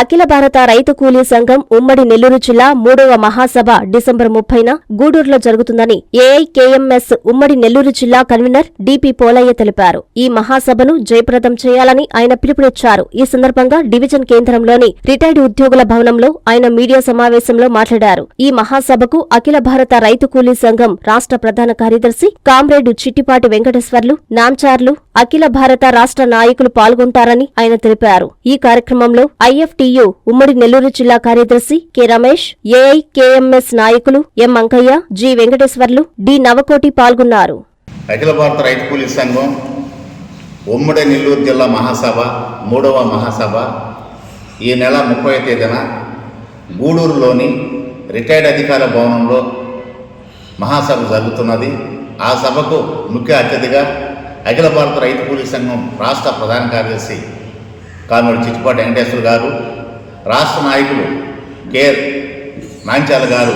అఖిల భారత రైతు కూలీ సంఘం ఉమ్మడి నెల్లూరు జిల్లా మూడవ మహాసభ డిసెంబర్ ముప్పైన గూడూరులో జరుగుతుందని ఏఐకేఎంఎస్ ఉమ్మడి నెల్లూరు జిల్లా కన్వీనర్ డిపి పోలయ్య తెలిపారు. ఈ మహాసభను జయప్రదం చేయాలని ఆయన పిలుపునిచ్చారు. ఈ సందర్భంగా డివిజన్ కేంద్రంలోని రిటైర్డ్ ఉద్యోగుల భవనంలో ఆయన మీడియా సమావేశంలో మాట్లాడారు. ఈ మహాసభకు అఖిల భారత రైతు కూలీ సంఘం రాష్ట్ర ప్రధాన కార్యదర్శి కామ్రేడ్ చిట్టిపాటి వెంకటేశ్వర్లు నాంచార్లు అఖిల భారత రాష్ట్ర నాయకులు పాల్గొంటారని ఆయన తెలిపారు. ఈ కార్యక్రమంలో ఐఎఫ్టియు ఉమ్మడి నెల్లూరు జిల్లా కార్యదర్శి కె రమేష్ ఏఐకేఎంఎస్ నాయకులు M Ankaiah G Venkateswarlu D Navakoti పాల్గొన్నారు. అఖిల భారత రైతు కూలీ సంఘం ఉమ్మడి నెల్లూరు జిల్లా మహాసభ మూడవ మహాసభ ఈ నెల ముప్పై తేదీన గూడూరులోని రిటైర్డ్ అధికార భవనంలో మహాసభ జరుగుతున్నది. ఆ సభకు ముఖ్య అతిథిగా అఖిల భారత రైతు కూలీ సంఘం రాష్ట్ర ప్రధాన కార్యదర్శి కామెడి చిట్టిపాటి వెంకటేశ్వర గారు రాష్ట్ర నాయకులు కె నాంచాల గారు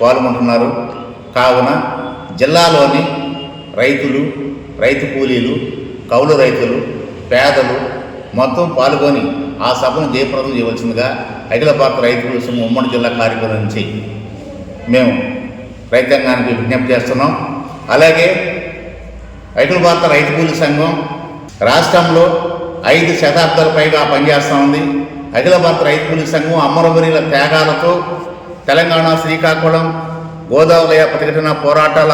పాల్గొంటున్నారు. కావున జిల్లాలోని రైతులు రైతు కూలీలు కౌలు రైతులు పేదలు మొత్తం పాల్గొని ఆ సభను జయప్రదం చేయవలసిందిగా అఖిల భారత రైతుల కూలీ సంఘం ఉమ్మడి జిల్లా కార్యక్రమం నుంచి మేము రైతాంగానికి విజ్ఞప్తి చేస్తున్నాం. అలాగే అఖిల భారత రైతు కూలీ సంఘం రాష్ట్రంలో ఐదు శతాబ్దాల పైగా పనిచేస్తూ ఉంది. అఖిల భారత రైతు కూలీ సంఘం అమరవరీల త్యాగాలతో తెలంగాణ శ్రీకాకుళం గోదావరి ప్రతిఘటన పోరాటాల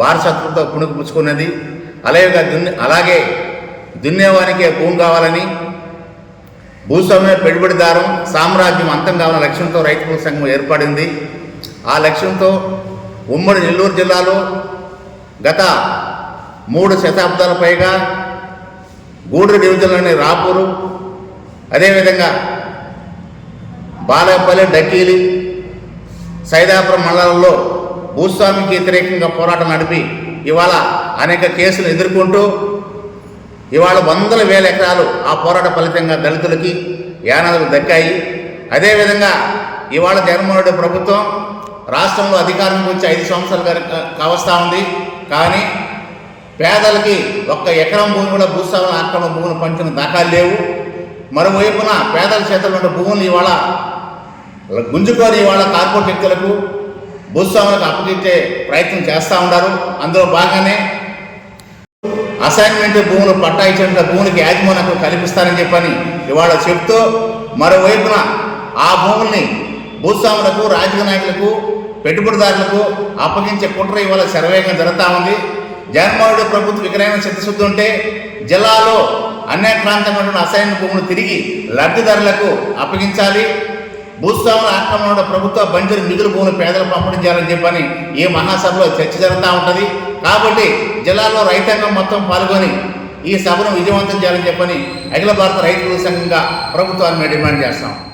వారసత్వంతో పుణుకుపుచ్చుకున్నది అలాగే దున్ని అలాగే దున్నేవానికే భూమి కావాలని భూస్వామ్య పెట్టుబడిదారం సామ్రాజ్యం అంతం కావాలనే లక్ష్యంతో రైతు కూలీ సంఘం ఏర్పడింది. ఆ లక్ష్యంతో ఉమ్మడి నెల్లూరు జిల్లాలో గత మూడు శతాబ్దాల పైగా గూడూరు డివిజన్లోని రాపూరు అదేవిధంగా బాలేపల్లి డక్కీలి సైదాపురం మండలంలో భూస్వామికి వ్యతిరేకంగా పోరాటం నడిపి ఇవాళ అనేక కేసులు ఎదుర్కొంటూ ఇవాళ వందల వేల ఎకరాలు ఆ పోరాట ఫలితంగా దళితులకి యానాదులు దక్కాయి. అదేవిధంగా ఇవాళ జగన్మోహన్ రెడ్డి ప్రభుత్వం రాష్ట్రంలో అధికారం గురించి ఐదు సంవత్సరాలు కావస్తూ ఉంది. కానీ పేదలకి ఒక్క ఎకరం భూమి కూడా భూస్వాముల ఆక్రమణ భూములు పంచిన దాఖలు లేవు. మరోవైపున పేదల చేతుల్లో ఉన్న భూములు ఇవాళ గుంజుకొని ఇవాళ కార్పొరేట్ వ్యక్తులకు భూస్వాములకు అప్పగించే ప్రయత్నం చేస్తూ ఉన్నారు. అందులో భాగంగానే అసైన్మెంట్ భూములు పట్టా ఇచ్చిన భూములకి యాజమాన్యం కల్పిస్తారని చెప్పని ఇవాళ చెప్తూ మరోవైపున ఆ భూముల్ని భూస్వాములకు రాజకీయ నాయకులకు పెట్టుబడిదారులకు అప్పగించే కుట్ర ఇవాళ శరవేగంగా జరుగుతూ ఉంది. జగన్మోహన్ ప్రభుత్వ విక్రయం చిత్తశుద్ధి ఉంటే జిల్లాలో అన్యాక్రాంతమైన అసైన్ భూములు తిరిగి లబ్ధిదారులకు అప్పగించాలి. భూస్వాముల ఆక్రమణ ప్రభుత్వ బంజరు మిగులు భూములు పేదలకు పంపిణీ చేయాలని చెప్పని ఈ మహాసభలో చర్చ జరుగుతూ ఉంటుంది. కాబట్టి జిల్లాలో రైతాంగం మొత్తం పాల్గొని ఈ సభను విజయవంతం చేయాలని చెప్పని అఖిల భారత రైతు సంఘంగా ప్రభుత్వాన్ని మేము డిమాండ్ చేస్తాం.